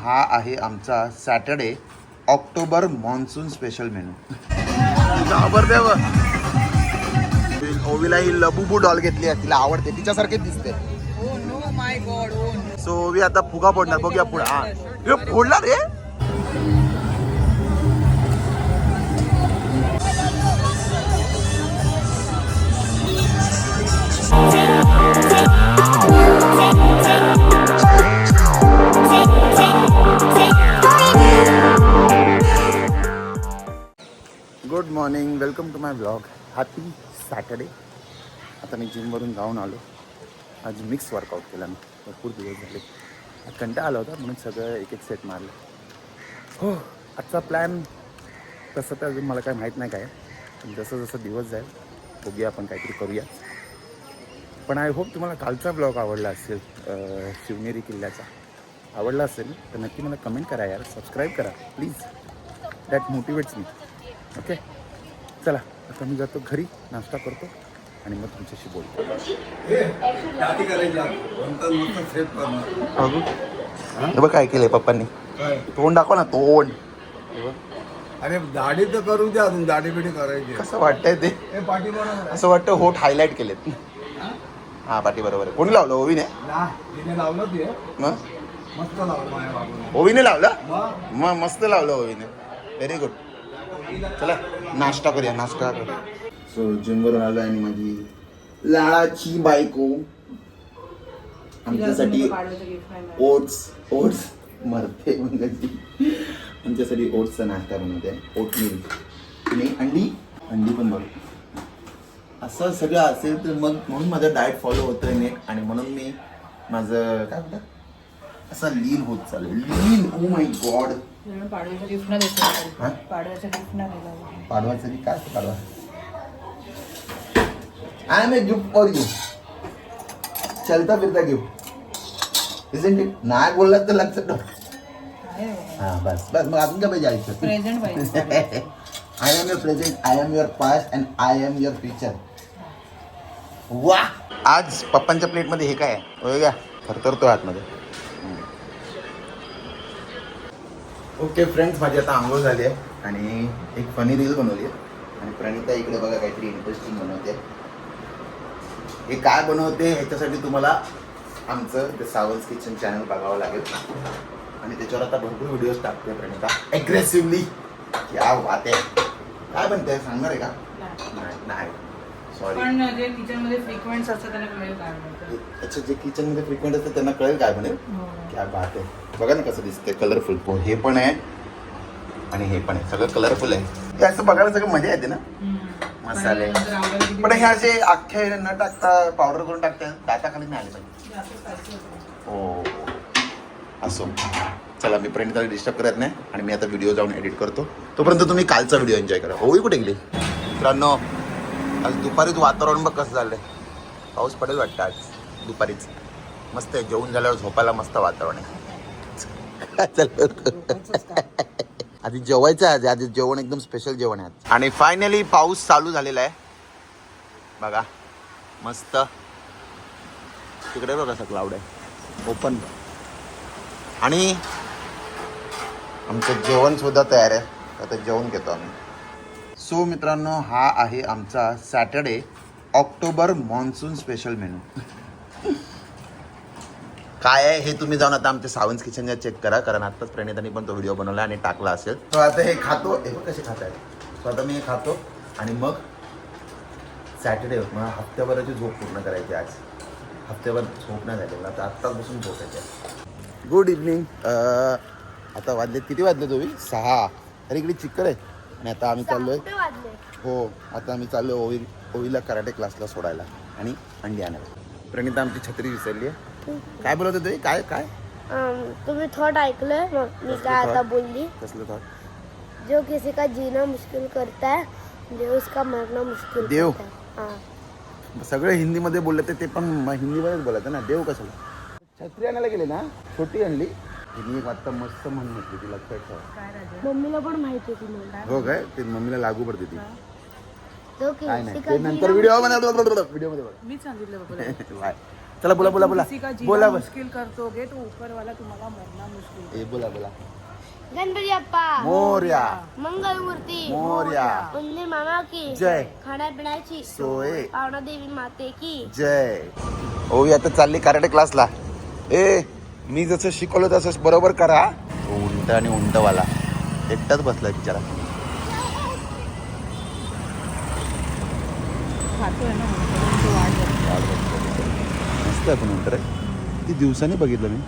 हा आहे आमचा Saturday October monsoon special menu. ओवीला ही लबुबू डॉल घेतली आहे तिला आवडते तिच्यासारखेच दिसते. Oh. Oh. सो ओवी आता फुगा फोडणार बघूया पुढे. हे. फोडला रे? Good morning welcome to my blog happy Saturday आता मी जिमवरून जाऊन आलो. आज मिक्स वर्कआउट केला मी भरपूर दिवस झाले. कंटा कंटाळा आला होता म्हणून सगळं एक एक सेट मारलं. हो आजचा प्लॅन तसं तर अजून मला काय माहीत नाही काय. पण जसं जसं दिवस जाईल बघूया आपण काहीतरी करूया पण आय होप तुम्हाला कालचा ब्लॉग आवडला असेल शिवनेरी किल्ल्याचा. आवडला असेल तर नक्की मला कमेंट करा यार. सबस्क्राईब करा please that motivates me okay चला आता मी जातो घरी नाश्ता करतो आणि मग तुमच्याशी बोलतो. बघू हे? बघ काय केलंय पप्पांनी. तोंड दाखव ना तोंड. अरे दाढी तर करू द्या अजून दाढी बिडी करायची. कसं वाटतंय ते? पाठी बरोबर असं वाटतं होठ हायलाईट केलेत. हा? पाठी बरोबर आहे. कोणी लावलं? ओवीने? लावलं ते. मस्त लावलं माझ्या बाबूने. ओवीने लावलं? मग? मस्त लावलं ओवीने. व्हेरी गुड चला नाश्ता करूया नाश्ता करूया. सो जिमवरून आलो आणि माझी लाळाची बायको. आमच्यासाठी ओट्स ओट्स मरते म्हणजे आमच्यासाठी ओट्सचा नाश्ता बनवते ओट मिल आणि अंडी अंडी पण बघ. असं सगळं असेल तर मग म्हणून माझं डाएट फॉलो होतोय नीट आणि म्हणून मी माझं काय म्हणतात? असं लीन होत चालेल लीन ओ माय गॉड गिफ्ट ना देतो हा? गिफ्ट ना दिला पाडवायचं की काय Padwa? I am a gift for you चलता फिरता गिफ्ट इजंट इट नाही बोललात तर लक्षात ठेव. हा? बस बस. मग अजून काय पाहिजे आयुष्यात? प्रेझेंट पाहिजे. I am your present I am your past and I am your future वा आज पप्पांच्या प्लेटमध्ये हे काय आहे? होय का थरथरतो आतमध्ये ओके फ्रेंड्स माझी आता आंघोळ झाली आहे आणि एक फनी रील बनवली आहे. आणि प्रणिता इकडे बघा काहीतरी इंटरेस्टिंग बनवते. हे काय बनवते ह्याच्यासाठी तुम्हाला आमचं ते सावंत किचन चॅनल बघावं लागेल. आणि त्याच्यावर आता भरपूर व्हिडिओज टाकते प्रणिता. अग्रेसिव्हली क्या बात आहे. काय बनते सांगणार आहे का? नाही. पण जे किचनमध्ये फ्रिक्वेंट असतात त्यांना कळेल काय म्हणतात. अच्छा जे किचनमध्ये फ्रिक्वेंट असतं त्यांना कळेल काय म्हणेल? हो. क्या बात आहे. बघा ना कसं दिसतंय कलरफुल हे पण आहे आणि हे पण आहे. सगळं कलरफुल आहे. हे असं बघायला सगळं मजा येते ना. मसाले. पण हे असे अख्खे न टाकता पावडर करून टाकता दाताखाली नाही आले पाहिजे. हो. असो. चला मी प्रणिताला डिस्टर्ब करत नाही आणि मी आता व्हिडिओ जाऊन एडिट करतो. तोपर्यंत तुम्ही कालचा व्हिडिओ एन्जॉय करा. होई कुठे गेली? मित्रांनो आज दुपारीच वातावरण बघ कसं झालंय. पाऊस पडेल वाटतं आज दुपारीच. मस्त आहे जेवण झाल्यावर झोपायला मस्त वातावरण आहे. चल आधी जेवायचं आहे आधी जेवण एकदम स्पेशल जेवण आहे. आणि फायनली पाऊस चालू झालेला आहे. बघा मस्त. तिकडे बघा कसं क्लाउड आहे. ओपन आणि आमचं जेवण सुद्धा तयार आहे. आता जेवण घेतो आम्ही. सो मित्रांनो हा आहे आमचा Saturday October monsoon special menu काय आहे हे तुम्ही जाऊन आता आमच्या सावंत किचनच्या चेक करा कारण आत्ताच प्रणितांनी पण तो व्हिडिओ बनवला आणि टाकला असेल. तो आता हे खातो हे कसे खात आहेत सो आता मी हे खातो आणि मग सॅटर्डे मला हप्त्याभराची झोप पूर्ण करायची आज. हप्त्याभर झोप नाही झाली. मला आता आत्ताच बसून झोपायची गुड इव्हनिंग आता वाजलेत किती वाजले तुम्ही? सहा. अरे इकडे चिक्कर आहे. आणि आता आम्ही चाललोय. हो आता आम्ही चाललोय ओवी ओवीला कराटे क्लासला सोडायला आणि अंडी आणायला. प्रणिता आमची छत्री विसरली आहे. काय बोलत होते? काय काय? तुम्ही थॉट ऐकलंय? मी काय आता बोलली? कसलं थॉट जो किसी का जीना मुश्किल करता है देव उसका मरना मुश्किल देव? सगळे हिंदीमध्ये बोलले ते पण हिंदीमध्येच बोलायचं ना? देव कशाला छत्री आणायला गेले ना? छोटी आणली तिने एक वाटतं मस्त म्हणून म्हटली ती लक्षात ठेव काय राजा? मम्मीला पण माहिती हो काय ते मम्मीला लागू पडते ती. काय नाही ते नंतर व्हिडिओमध्ये व्हिडिओमध्ये बघ. मीच सांगितलं बाबा बाय चला बोला बोला बोला. किसी का जीना बोला. मुश्किल करतोगे तो ऊपर वाला तुम्हाला मरना मुश्किल ए बोला बोला. गणपती बाप्पा. मोर्या. मंगलमूर्ती मोर्या. उंदीर मामा की. जय. खाण्यापिण्याची सोय. पावना देवी माते की. जय. ओवी आता चालली कराटे क्लासला ए. मी जसं शिकवलं तसं बरोबर करा. तो उंट आणि उंटवाला. एकटाच बसलाय बिचारा. मस्त आहे पण उंट रे. ती दिवसांनी बघितलं मी.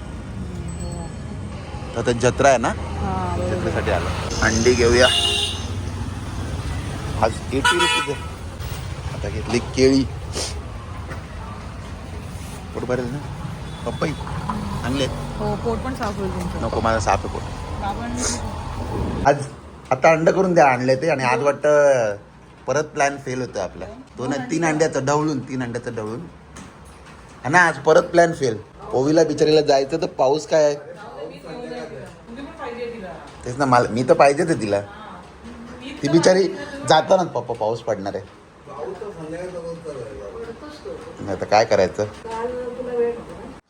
आता जत्रा आहे ना? हा, बरोबर. जत्रेसाठी आलं. अंडी घेऊया. आज एटी रुपीज आता घेतली केळी. पोट भरेल ना? पप्पाई आणले हो पोट पण साफ होईल तुमचं. नको माझा साफ आहे पोट. आज आता अंड करून द्या आणले ते आणि आज वाटतं परत प्लॅन फेल होतं आपला. दोन तीन अंड्याचं ढवळून तीन अंड्याचं ढवळून. हा ना आज परत प्लॅन फेल ओवीला बिचारीला जायचं तर पाऊस काय आहे? तेच ना मला मी तर पाहिजे ते तिला. ती बिचारी जातानाच पप्पा पाऊस पडणार आहे. नाही तर काय करायचं?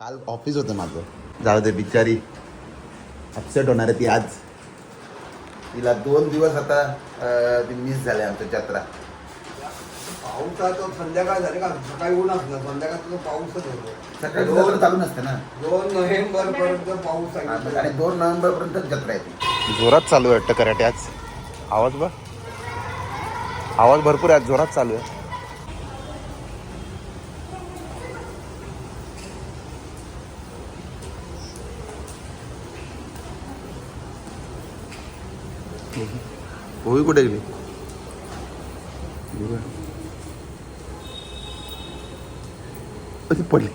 काल ऑफिस होतं माझं. जाऊ दे बिचारी. अपसेट होणार आहे ती आज. तिला दोन दिवस आता अं, ती मिस झाले आमच्या जत्रा. पाऊस आहे तो संध्याकाळ झाली का? सकाळी ऊन असलं संध्याकाळ तो पाऊसच होतो. सकाळी जत्रा चालू नसते ना. दोन नोव्हेंबर पर्यंत पाऊस आहे. आणि दोन नोव्हेंबर पर्यंत जत्रा आहे जोरात चालू आहे वाटतं कराटे आज. आवाज बघ. आवाज भरपूर आहे आज जोरात चालू आहे. होई कुठे गेली? पडली.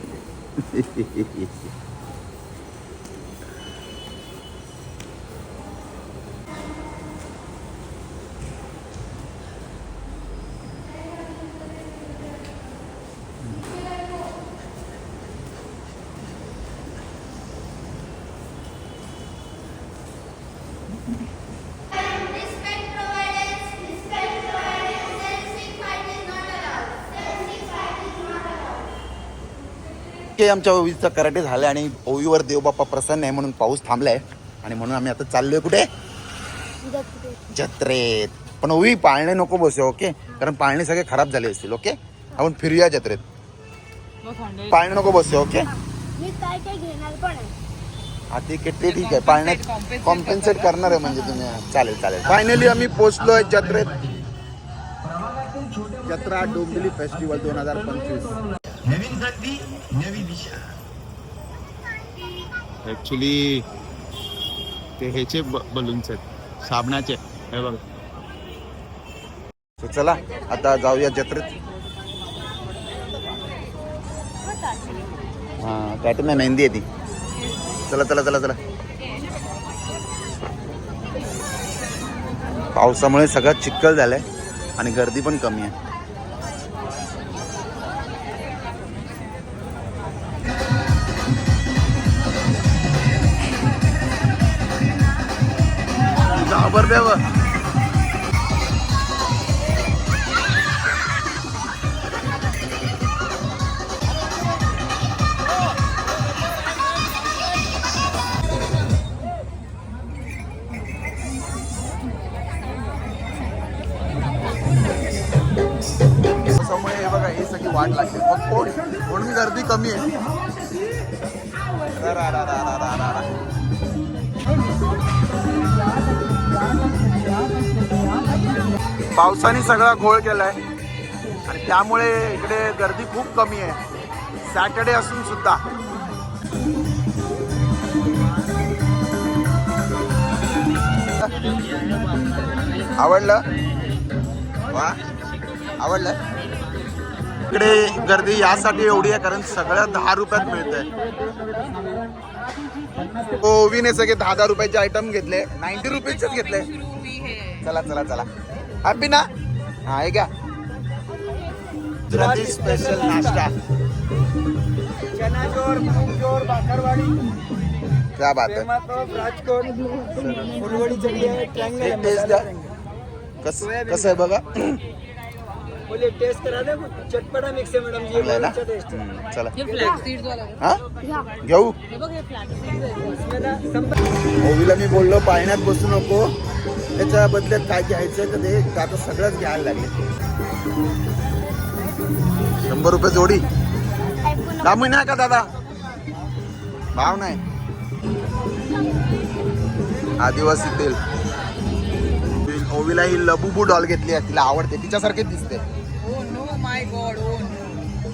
की आमच्या ओवीचा कराटे झाले आणि ओवीवर देवबाप्पा प्रसन्न आहे म्हणून पाऊस थांबलाय. आणि म्हणून आम्ही आता चाललोय कुठे? जत्रे. जत्रेत. पण ओवी पाळणे नको बसू ओके? कारण पाळणे सगळे खराब झाले असतील ओके? आपण फिरूया जत्रेत. पाळणे नको बसू ओके? मी काय काय घेणार पण आहे. हा ठीक आहे ते ठीक आहे. पाळण्यात कॉम्पेन्सेट करणार आहे म्हणजे तुम्ही. चालेल चालेल. फायनली आम्ही पोहोचलोय जत्रेत. जत्रा डोंबिवली फेस्टिवल दोन हजार पंचवीस. ऍक्च्युली ते ह्याचे बलून्स आहेत. साबणाचे. हे बघ. चला आता जाऊया जत्रेत. हा टॅटू नाही मेहंदी आहे ती. चला चला चला चला. पावसामुळे सगळं चिक्कल झालंय आणि गर्दी पण कमी आहे. Marbella. पावसाने सगळा घोळ केलाय. आणि त्यामुळे इकडे गर्दी खूप कमी आहे. सॅटर्डे असून सुद्धा. आवडलं? वा. आवडलं? इकडे गर्दी यासाठी एवढी आहे कारण सगळं दहा रुपयात मिळतंय. हो, ओवीने सगळे दहा दहा रुपयाचे आयटम घेतले. नाईन्टी रुपीजच घेतले. चला चला चला. हॅपी ना? हा हे घ्या गुजराती स्पेशल नाश्ता। चनाचोर मूगचोर भाकरवाडी क्या बात है। राजकोट। फुलवडी चटणी आहे एक टेस्ट द्या कस कसं आहे बघा बोले टेस्ट करा दे चटपटा मिक्स है मैडम ना टेस्ट है। हम्म, चला। हे फ्लॅट सीड्स वाला आहे. हा? घ्या घेऊ? हे बघ हे फ्लॅट सीड्स आहे. इसमें ना संपर्क ओवीला मी बोललो पाळण्यात बसू नको. त्याच्या बदल्यात काय घ्यायचं तर ते आता सगळंच घ्यायला लागले. शंभर रुपये जोडी. दामू नाही का दादा? भाव नाही. आदिवासी तेल. ओवीला ही लबुबू डॉल घेतली आहे. तिला आवडते. तिच्यासारखीच दिसते. Oh no my god oh no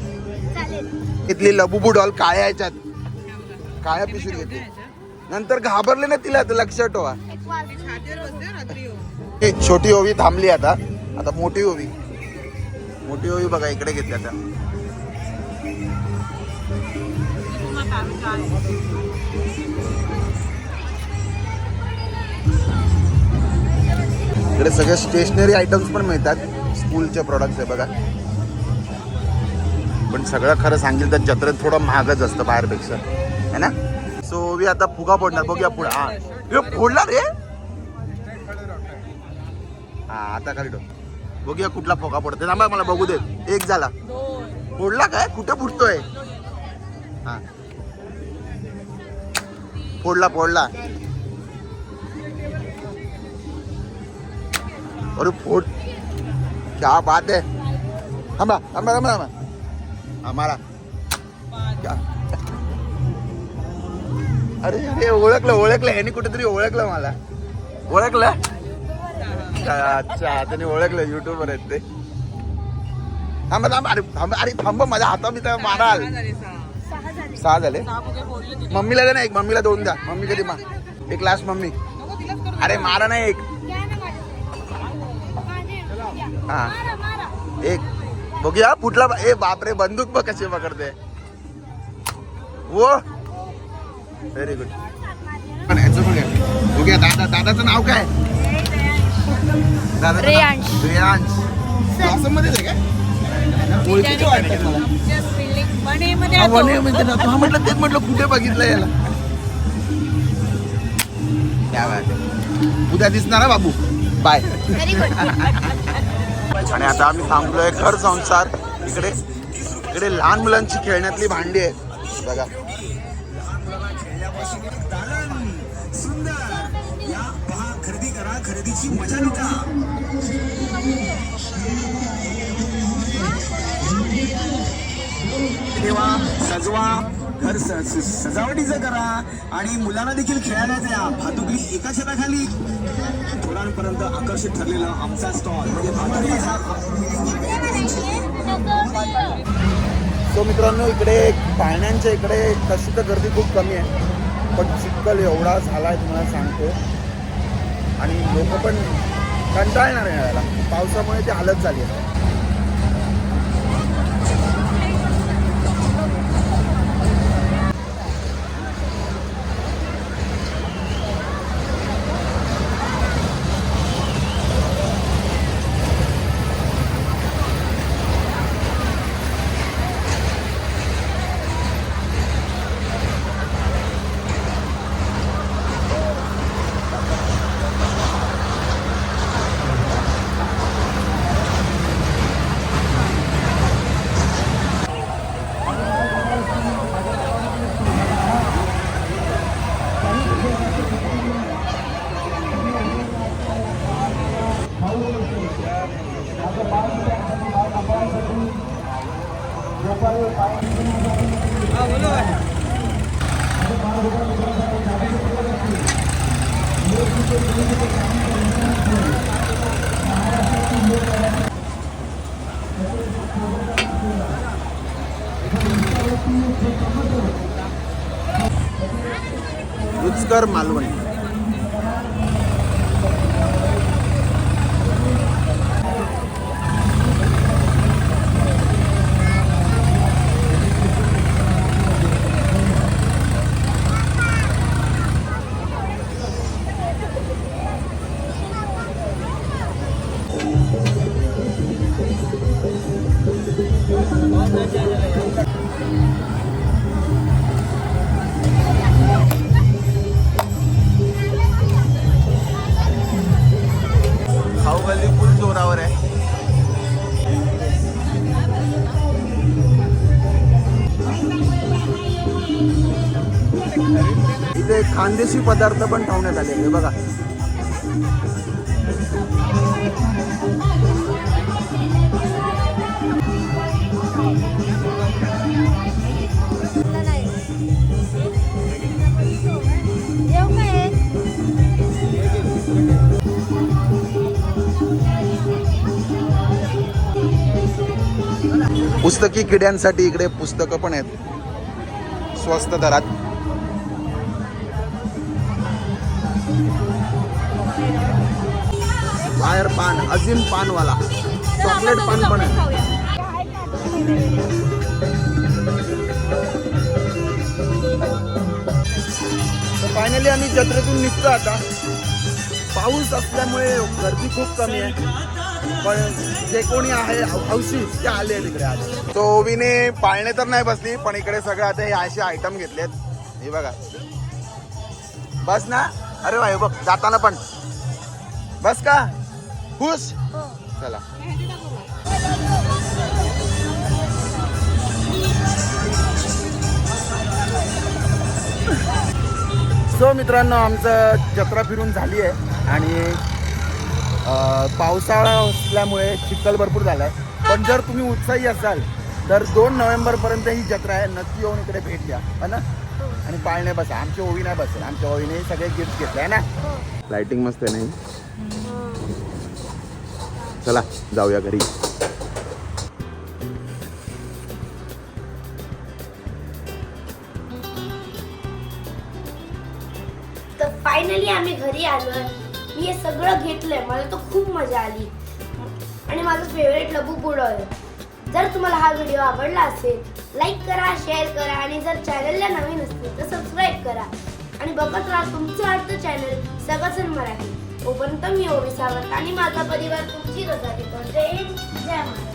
चालेल. घेतली लबुबू डॉल काळ्या ह्याच्यात. काळ्या पिशवीत घेतली नंतर घाबरले ना तिला लक्षात ठेवा. हो ही. छोटी ओवी थांबली आता. आता मोठी ओवी. मोठी ओवी बघा इकडे घेतली आता. इकडे सगळे स्टेशनरी आयटम्स पण मिळतात. स्कूलचे प्रॉडक्ट्स आहे बघा. पण सगळं खरं सांगितलं तर जत्रेत थोडं महागच असतं बाहेरपेक्षा. है ना? सो वी आता फुगा फोडणार. बघूया पुढे हा. फोडला रे हा? आता खाली बघूया कुठला फोका पडतोय थांबा मला बघू दे. एक झाला. फोडला काय? कुठे फुटतोय हा. फोडला फोडला. अरे फोड क्या बात है। थांबा थांबा थांबा थांबा आम्हाला क्या? अरे अरे ओळखलं ओळखलं यांनी कुठेतरी ओळखलं मला। ओळखलं? अच्छा त्यांनी ओळखलं युट्यूबवर आहेत ते। थांबा थांब अरे थांब अरे थांब माझ्या हाता मी तर माराल। सहा झाले? मम्मीला दे ना एक मम्मीला दोन द्या। मम्मी कधी मा एक लास्ट मम्मी। अरे मारा नाही एक घ्या ना माझ्याकडे. माझे घ्या. हा. मारा मारा एक बघूया कुठला ए बापरे बंदूक बघ कशी पकडते. वो. व्हेरी गुड पण याचं बघूया. बघूया दादा दादाचं नाव काय? रेयांश. रेयांश आहे काय ओळखीचं वाटतं. मला. वने म्हणजे ना, हा म्हटलं तेच म्हटलं कुठे बघितलं याला? क्या बात आहे. उद्या दिसणार बाबू. बाय आणि आता आम्ही थांबलोय घर संसार. इकडे इकडे लहान मुलांची खेळण्यातली भांडी आहेत. बघा. खरेदीची मजा निघा ठेवा सजवा घर सजावटीचं करा आणि मुलांना देखील खेळायला द्या. भातुकली एका छताखाली थोरांपर्यंत आकर्षित ठरलेला आमचा स्टॉल म्हणजे भातुकलीचा सो मित्रांनो इकडे पाळण्यांच्या इकडे तशी तर गर्दी खूप कमी आहे पण चिक्कल एवढा झाला आहे तुम्हाला सांगतो. आणि लोक पण कंटाळणार आहे यायला. पावसामुळे ती हालत झाली आहे. रुचकर मालवणी. पदार्थ पण ठेवण्यात आले बघा. पुस्तकी किड्यांसाठी इकडे पुस्तकं पण आहेत. स्वस्त दरात. बाहेर पान अजिम पानवाला. चॉकलेट पान पण फायनली आम्ही जत्रेतून निघतो आता. पाऊस असल्यामुळे गर्दी खूप कमी आहे. पण जे कोणी आहे हौ- हौशी ते आले तिकडे आज. तो ओवीने पाळणे तर नाही बसली पण इकडे सगळं आता हे असे आयटम घेतलेत. हे बघा. बस ना? अरे हे बघ जाताना पण. बस का? खुश? चला. सो मित्रांनो आमचं जत्रा फिरून झाली आहे आणि पावसाळा असल्यामुळे चिखल भरपूर झाला आहे पण जर तुम्ही उत्साही असाल तर दोन नोव्हेंबरपर्यंत ही जत्रा आहे. नक्की येऊन इकडे भेट द्या. है ना? आणि पाळणे बसा. आमची ओवी नाही बसेल आमच्या ओवीने सगळे गिफ्ट घेतले आहे ना? लाइटिंग मस्त आहे नाही चला जाऊया घरी. तर फायनली आम्ही घरी आलोय. मी हे सगळं घेतलंय. मला तर खूप मजा आली. आणि माझं फेवरेट लबू बुडवलं आहे. जर तुम्हाला हा व्हिडिओ आवडला असेल लाईक करा शेअर करा आणि जर चॅनलला नवीन असतील तर सबस्क्राईब करा. आणि बघत राहा तुमचं आवडतं चॅनल सगळं मराठी. तोपर्यंत मी ओवी आणि माझा परिवार तुमची रजा घेतो जय हिंद जय महाराष्ट्र